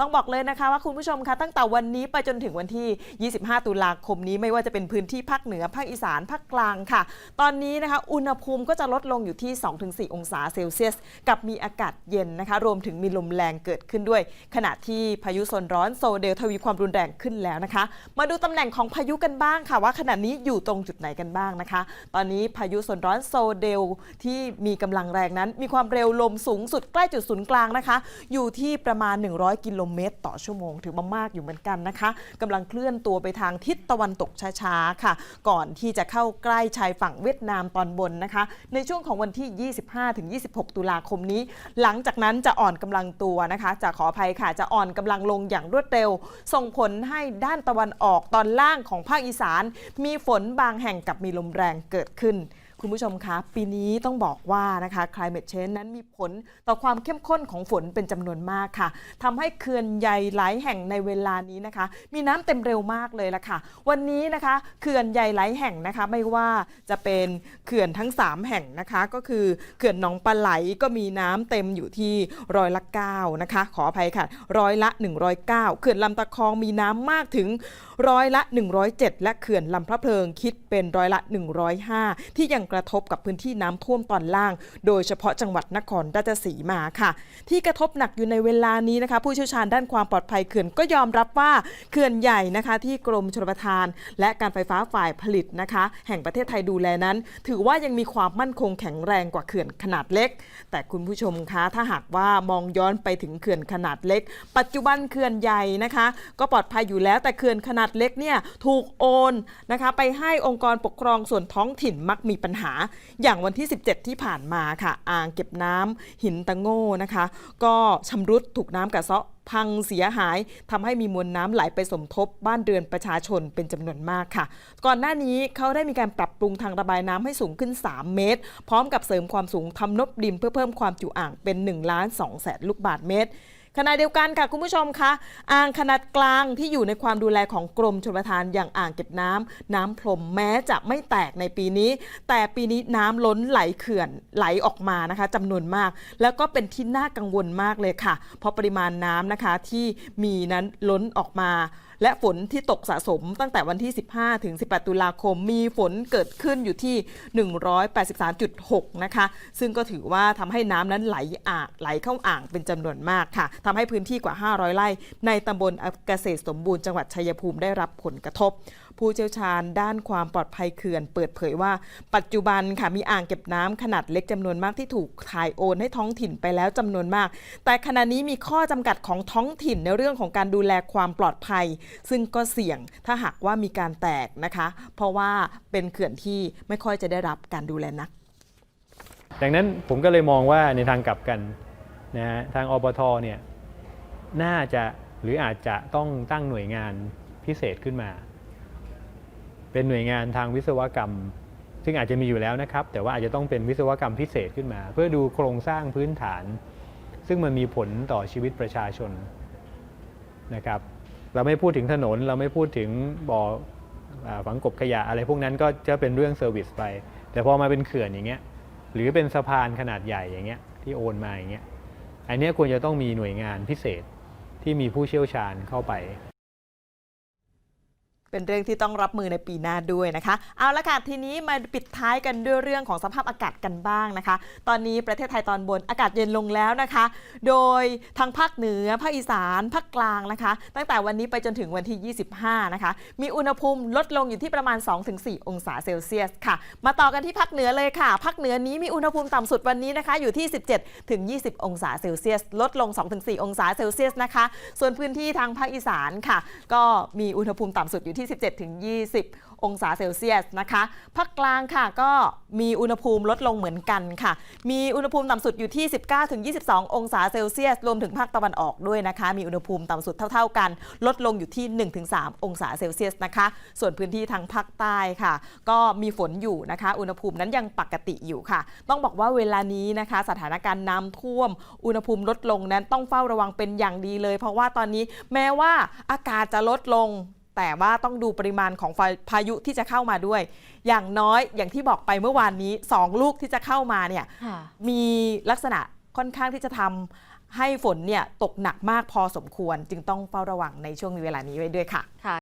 ต้องบอกเลยนะคะว่าคุณผู้ชมคะตั้งแต่วันนี้ไปจนถึงวันที่ 25 ตุลาคมนี้ไม่ว่าจะเป็นพื้นที่ภาคเหนือภาคอีสานภาคกลางค่ะ ตอนนี้นะคะ อุณหภูมิก็จะลดลงอยู่ที่ 2-4 องศาเซลเซียส กับมีอากาศเย็นนะคะ รวมถึงมีลมแรงเกิดขึ้นด้วย ขณะที่พายุโซนร้อนโซเดลทวีความรุนแรงขึ้นแล้วนะคะ มาดูตำแหน่งของพายุกันบ้างค่ะ ว่าขณะนี้อยู่ตรงจุดไหนกันบ้างนะคะ ตอนนี้พายุโซนร้อนโซเดลที่มีกำลังแรงนั้น มีความเร็วลมสูงสุดใกล้จุดศูนย์กลางนะคะ อยู่ที่ประมาณ 100 กิโลเมตร ต่อชั่วโมง ถือว่ามากอยู่เหมือนกันนะคะกำลังเคลื่อนตัวไปทางทิศตะวันตกช้าๆค่ะ ก่อนที่จะเข้าใกล้ชายฝั่งเวียดนามตอนบนนะคะ ในช่วงของวันที่ 25-26 ตุลาคมนี้ หลังจากนั้นจะอ่อนกำลังตัวนะคะ จะขออภัยค่ะจะอ่อนกำลังลงอย่างรวดเร็ว ส่งผลให้ด้านตะวันออกตอนล่างของภาคอีสาน มีฝนบางแห่งกับมีลมแรงเกิดขึ้น คุณผู้ชมคะ ปีนี้ต้องบอกว่านะคะ climate change นั้นมีผลต่อความเข้มข้นของฝนเป็นจำนวนมากค่ะทำให้เขื่อนใหญ่หลายแห่งในเวลานี้นะคะ มีน้ำเต็มเร็วมากเลยละค่ะ วันนี้นะคะเขื่อนใหญ่หลายแห่งนะคะ ไม่ว่าจะเป็นเขื่อนทั้ง 3 แห่งนะคะ ก็คือเขื่อนหนองปลาไหลก็มีน้ำเต็มอยู่ที่ร้อยละ9นะคะ ขออภัยค่ะ ร้อยละ 109 เขื่อนลำตะคองมีน้ำมากถึงร้อยละ 107 และเขื่อนลำพระเพลิงคิดเป็นร้อยละ 105 ที่ยังกระทบกับพื้นที่น้ำท่วมตอนล่าง โดยเฉพาะจังหวัดนครราชสีมาค่ะ ที่กระทบหนักอยู่ในเวลานี้นะคะ ผู้เชี่ยวชาญด้านความปลอดภัยเขื่อนก็ยอมรับว่าเขื่อนใหญ่นะคะ ที่กรมชลประทาน และการไฟฟ้าฝ่ายผลิตนะคะ แห่งประเทศไทยดูแลนั้น ถือว่ายังมีความมั่นคงแข็งแรงกว่าเขื่อนขนาดเล็ก แต่คุณผู้ชมคะถ้าหากว่ามองย้อนไปถึงเขื่อนขนาดเล็ก ปัจจุบันเขื่อนใหญ่นะคะ ก็ปลอดภัยอยู่แล้วแต่เขื่อนขนาดเล็กเนี่ยถูกโอนนะคะ ไปให้องค์กรปกครองส่วนท้องถิ่นมักมีปัญหาอย่างวันที่ 17 ที่ผ่านมาค่ะ อ่างเก็บน้ำหินตะโง่นะคะ ก็ชำรุดถูกน้ำกัดเซาะพังเสียหายทำให้มีมวลน้ำไหลไปสมทบบ้านเรือนประชาชนเป็นจำนวนมากค่ะ ก่อนหน้านี้เขาได้มีการปรับปรุงทางระบายน้ำให้สูงขึ้น 3 เมตร พร้อมกับเสริมความสูงทำนบดินเพื่อเพิ่มความจุอ่างเป็น1ล้าน2แสนลูกบาทเมตร ขณะเดียวกันค่ะคุณผู้ชมคะอ่างขนาดกลางที่อยู่ในความดูแลของกรมชลประทานอย่างอ่างเก็บน้ำน้ำพรมแม้จะไม่แตกในปีนี้ แต่ปีนี้น้ำล้นไหลเขื่อนไหลออกมานะคะจำนวนมาก แล้วก็เป็นที่น่ากังวลมากเลยค่ะ เพราะปริมาณน้ำนะคะที่มีนั้นล้นออกมา และฝนที่ตกสะสมตั้งแต่วันที่ 15 ถึง 18 ตุลาคม มีฝนเกิดขึ้นอยู่ที่ 183.6 นะคะ ซึ่งก็ถือว่าทำให้น้ำนั้นไหลอ่างไหลเข้าอ่างเป็นจำนวนมากค่ะทำให้พื้นที่กว่า 500 ไร่ ในตำบลเกษตรสมบูรณ์จังหวัดชัยภูมิได้รับผลกระทบ ผู้เชี่ยวชาญด้านความปลอดภัยเขื่อน เปิดเผยว่า ปัจจุบันค่ะมีอ่างเก็บน้ำขนาดเล็กจำนวนมากที่ถูกถ่ายโอนให้ท้องถิ่นไปแล้วจำนวนมาก แต่ขณะนี้มีข้อจำกัดของท้องถิ่นในเรื่องของการดูแลความปลอดภัย ซึ่งก็เสี่ยงถ้าหากว่ามีการแตกนะคะ เพราะว่าเป็นเขื่อนที่ไม่ค่อยจะได้รับการดูแลนัก ดังนั้นผมก็เลยมองว่าในทางกลับกันนะฮะทางอบทเนี่ยน่าจะหรืออาจจะต้องตั้งหน่วยงานพิเศษขึ้นมา เป็นหน่วยงานทางวิศวกรรม ซึ่งอาจจะมีอยู่แล้วนะครับ แต่ว่าอาจจะต้องเป็นวิศวกรรมพิเศษขึ้นมา เพื่อดูโครงสร้างพื้นฐาน ซึ่งมันมีผลต่อชีวิตประชาชนนะครับ เราไม่พูดถึงถนนเราไม่พูดถึงบ่อฝังกบขยะอะไรพวกนั้นก็จะเป็นเรื่องเซอร์วิสไป แต่พอมาเป็นเขื่อนอย่างเงี้ยหรือเป็นสะพานขนาดใหญ่อย่างเงี้ยที่โอนมาอย่างเงี้ยอันนี้ควรจะต้องมีหน่วยงานพิเศษที่มีผู้เชี่ยวชาญเข้าไป เป็นเรื่องที่ต้องรับมือในปีหน้าด้วยนะคะ เอาละค่ะทีนี้มาปิดท้ายกันด้วยเรื่องของสภาพอากาศกันบ้างนะคะ ตอนนี้ประเทศไทยตอนบนอากาศเย็นลงแล้วนะคะ โดยทางภาคเหนือภาคอีสานภาคกลางนะคะ ตั้งแต่วันนี้ไปจนถึงวันที่ 25 นะคะ มีอุณหภูมิลดลงอยู่ที่ประมาณ 2-4 องศาเซลเซียสค่ะ มาต่อกันที่ภาคเหนือเลยค่ะภาคเหนือนี้มีอุณหภูมิต่ำสุดวันนี้นะคะ อยู่ที่ 17-20 องศาเซลเซียส ลดลง 2-4 องศาเซลเซียสนะคะ ส่วนพื้นที่ทางภาคอีสานค่ะ ก็มีอุณหภูมิต่ำสุดอยู่ที่ 17 ถึง 20 องศาเซลเซียสนะคะภาคกลางค่ะก็มีอุณหภูมิลดลงเหมือนกันค่ะ มีอุณหภูมิต่ำสุดอยู่ที่ 19 ถึง 22 องศาเซลเซียส รวมถึงภาคตะวันออกด้วยนะคะ มีอุณหภูมิต่ำสุดเท่า ๆกัน ลดลงอยู่ที่ 1-3 องศาเซลเซียสนะคะ ส่วนพื้นที่ทางภาคใต้ค่ะ ก็มีฝนอยู่นะคะ อุณหภูมินั้นยังปกติอยู่ค่ะ ต้องบอกว่าเวลานี้นะคะ สถานการณ์น้ำท่วม อุณหภูมิลดลงนั้นต้องเฝ้าระวังเป็นอย่างดีเลย เพราะว่าตอนนี้แม้ว่าอากาศจะลดลง แต่ว่าต้องดูปริมาณของไฟพายุที่จะเข้ามาด้วย อย่างน้อยอย่างที่บอกไปเมื่อวานนี้ 2 ลูกที่จะเข้ามาเนี่ยค่ะมีลักษณะค่อนข้างที่จะทำให้ฝนเนี่ยตกหนักมากพอสมควร จึงต้องเฝ้าระวังในช่วงเวลานี้ไว้ด้วยค่ะค่ะ